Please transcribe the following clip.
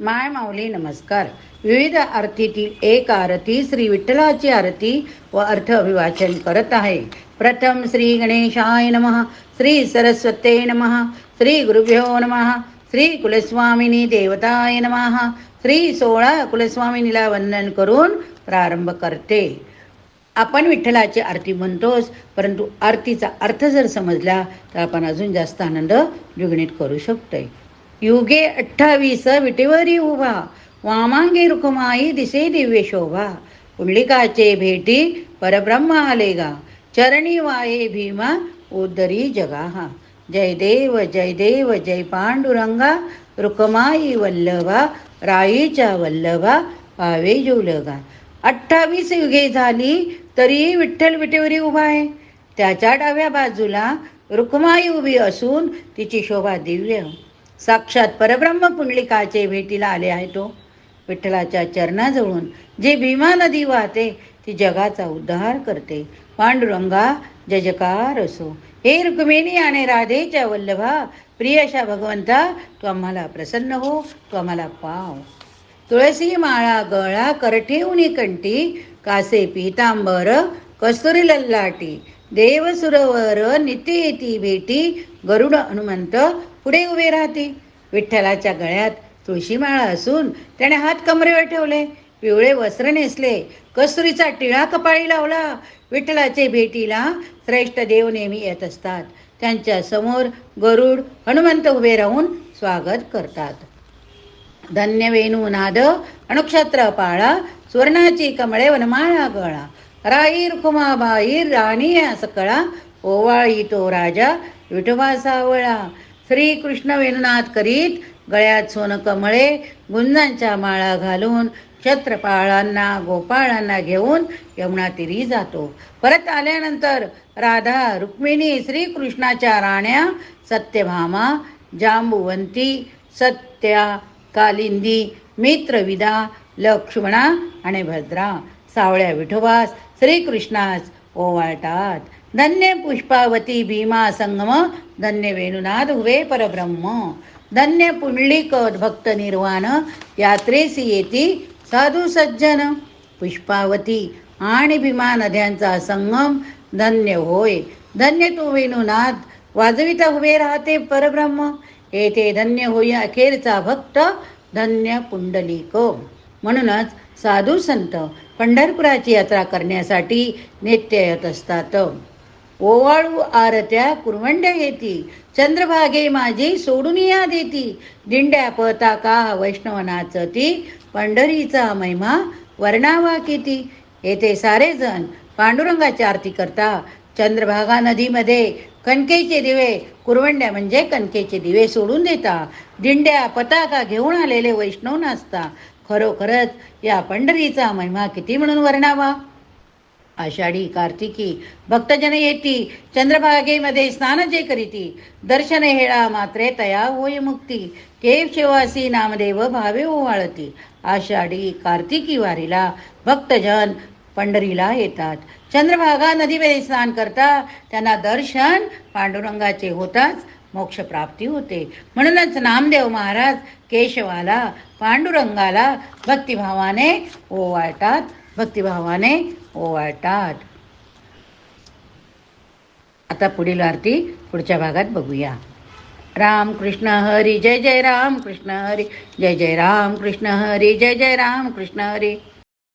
माय माऊली नमस्कार. विविध आरतीतील एक आरती श्री विठ्ठलाची आरती व अर्थ अभिवाचन करत आहे. प्रथम श्री गणेशाय नम श्री सरस्वते नम श्री गुरुभ्यो नम श्री कुलस्वामिनी देवताय नम श्री सोळा कुलस्वामिनीला वंदन करून प्रारंभ करते. आपण विठ्ठलाची आरती म्हणतोच परंतु आरतीचा अर्थ जर समजला तर आपण अजून जास्त आनंद द्विगुणित करू शकतोय. युगे अठ्ठावीस विटेवरी उभा वामांगी रुक्माई दिसे दिव्य शोभा पुंडलिकाचे भेटी परब्रह्म आलेगा चरणी वाये भीमा उदरी जगाहा जय देव जय देव जय पांडुरंगा रुक्माई वल्लभा राईच्या वल्लभा पावे जुलगा अठ्ठावीस युगे झाली तरी विठ्ठल विटेवरी उभा आहे त्याच्या डाव्या बाजूला रुक्माई उभी असून तिची शोभा दिव्य साक्षात परब्रह्म पुंडलिकाचे भेटीला आले आहे तो. विठ्ठलाच्या चरणाजवळून जे भीमा नदी वाहते ती जगाचा उद्धार करते. पांडुरंगा जजकार असो. हे रुक्मिणी आणि राधेच्या वल्लभा प्रिय अशा भगवंता तू आम्हाला प्रसन्न हो तू आम्हाला पाव. तुळसी माळा गळा करठेऊनी कंटी कासे पीतांबर कस्तुरी लल्लाटी देवसुरवर नित्य येती भेटी गरुड हनुमंत पुढे उभे राहते विठ्ठलाच्या गळ्यात तुळशीमाळा असून त्याने हात कमरेवर ठेवले पिवळे वस्त्र नेसले कसुरीचा टिळा कपाळी लावला विठ्ठलाचे भेटीला श्रेष्ठ देव नेहमी येत असतात त्यांच्यासमोर गरुड हनुमंत उभे राहून स्वागत करतात धन्य वेणू नाद अणुक्षत्र पाळा सुवर्णाची कमळे वनमाळा गळा राई रुकुमाबाई राणी सकळा ओवाळी तो राजा विठोबा सावळा श्रीकृष्ण वेणुनाथ करीत गळ्यात सोन कमळे गुंजांच्या माळा घालून छत्रपाळांना गोपाळांना घेऊन यमुना तिरी जातो. परत आल्यानंतर राधा रुक्मिणी श्रीकृष्णाच्या राण्या सत्यभामा जांबुवंती सत्या कालिंदी मित्रविदा लक्ष्मणा आणि भद्रा. सावळ्या विठोबास श्रीकृष्णास ओवाळतात. धन्य पुष्पावती भीमा संगम धन्य वेणुनाथ हुवे परब्रह्म. धन्य पुंडलिक भक्त निर्वाण यात्रेसी येती साधू सज्जन. पुष्पावती आणि भीमा नद्यांचा संगम धन्य होय. धन्य तू वेणुनाथ वाजविता हुवे राहते परब्रह्म. येथे धन्य होई अखेरचा भक्त धन्य पुंडलिक. म्हणूनच साधू संत पंढरपुराची यात्रा करण्यासाठी नित्य येत असतात. ओवाळू आरत्या कुरवंड्या येती चंद्रभागे माझी सोडून या देती. दिंड्या पताका वैष्णव ती पंढरीचा महिमा वर्णावा किती. येथे सारेजण पांडुरंगाची आरती करता. चंद्रभागा नदीमध्ये कणकेचे दिवे कुरवंड्या म्हणजे कणकेचे दिवे सोडून देता. दिंड्या पताका घेऊन आलेले वैष्णव नाचता. खरोखरच या पंढरीचा महिमा किती म्हणून वर्णावा? आषाढी कार्तिकी भक्तजन येती चंद्रभागेमध्ये स्नान जे करीती दर्शन हेळा मात्रे तया होय मुक्ती केव शिवासी नामदेव भावे ओवाळती आषाढी कार्तिकी वारीला भक्तजन पंढरीला येतात. चंद्रभागा नदीमध्ये स्नान करता त्यांना दर्शन पांडुरंगाचे होताच मोक्षप्राप्ती होते. म्हणूनच नामदेव महाराज केशवाला पांडुरंगाला भक्तिभावाने ओवाळतात. भक्तिभावाने ओवाळतात. आता पुढील आरती पुढच्या भागात बघूया. राम कृष्ण हरी जय जय राम कृष्ण हरी जय जय राम कृष्ण हरी जय जय राम कृष्ण हरी.